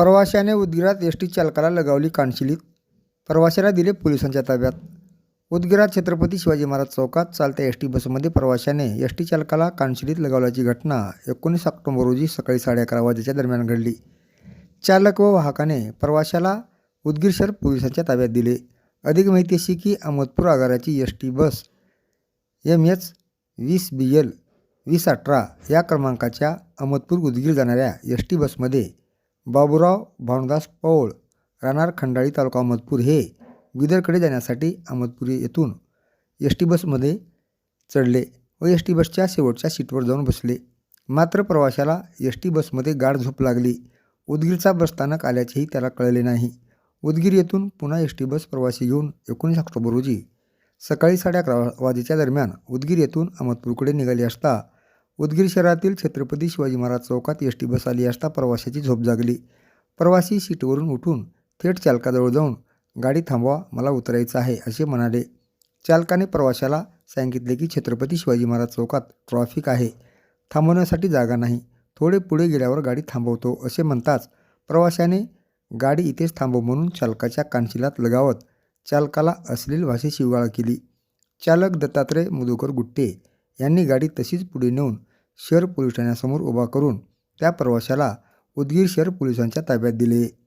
प्रवाशाने उदगीरात S T चालकाला लगावली कानशिलीत. प्रवाशाला दिले पोलिसांच्या ताब्यात. उदगीरात छत्रपती शिवाजी महाराज चौकात चालत्या एस टी बसमध्ये प्रवाशाने एस टी चालकाला कानशिलीत लगावल्याची घटना एकोणीस ऑक्टोबर रोजी सकाळी साडे अकरा वाजेच्या दरम्यान घडली. चालक व वाहकाने प्रवाशाला उदगीर शहर पोलिसांच्या ताब्यात दिले. अधिक माहिती अशी की Ahmadpur आगाराची S T bus M H वीस बी एल वीस अठरा या क्रमांकाच्या अहमदपूर उदगीर जाणाऱ्या एस टी बसमध्ये बाबूराव भानुदास पौळ राहणार खंडाळी तालुका अहमदपूर हे बिदरकडे जाण्यासाठी अहमदपूर येथून एस टी बसमध्ये चढले व एस टी बसच्या शेवटच्या सीटवर जाऊन बसले. मात्र प्रवाशाला एस टी बसमध्ये गाढ झोप लागली. उदगीरचा बसस्थानक आल्याचेही त्याला कळले नाही. उदगीर येथून पुन्हा एस टी बस प्रवासी घेऊन एकोणीस ऑक्टोबर रोजी सकाळी साडे अकरा वाजेच्या दरम्यान उदगीर येथून अहमदपूरकडे निघाली असता उदगीर शहरातील छत्रपती शिवाजी महाराज चौकात एस टी बस आली असता प्रवाशाची झोप जागली. प्रवासी सीटवरून उठून थेट चालकाजवळ जाऊन गाडी थांबवा मला उतरायचं आहे असे म्हणाले. चालकाने प्रवाशाला सांगितले की छत्रपती शिवाजी महाराज चौकात ट्रॉफिक आहे थांबवण्यासाठी जागा नाही थोडे पुढे गेल्यावर गाडी थांबवतो असे म्हणताच प्रवाशाने गाडी इथेच थांबव म्हणून चालकाच्या कानशिलात लगावत चालकाला अश्लील भाषेत शिवगाळ केली. चालक दत्तात्रय मधुकर गुट्टे यांनी गाडी तशीच पुढे नेऊन शहर पोलीस ठाण्यासमोर उभा करून त्या प्रवाशाला उदगीर शहर पोलिसांच्या ताब्यात दिले.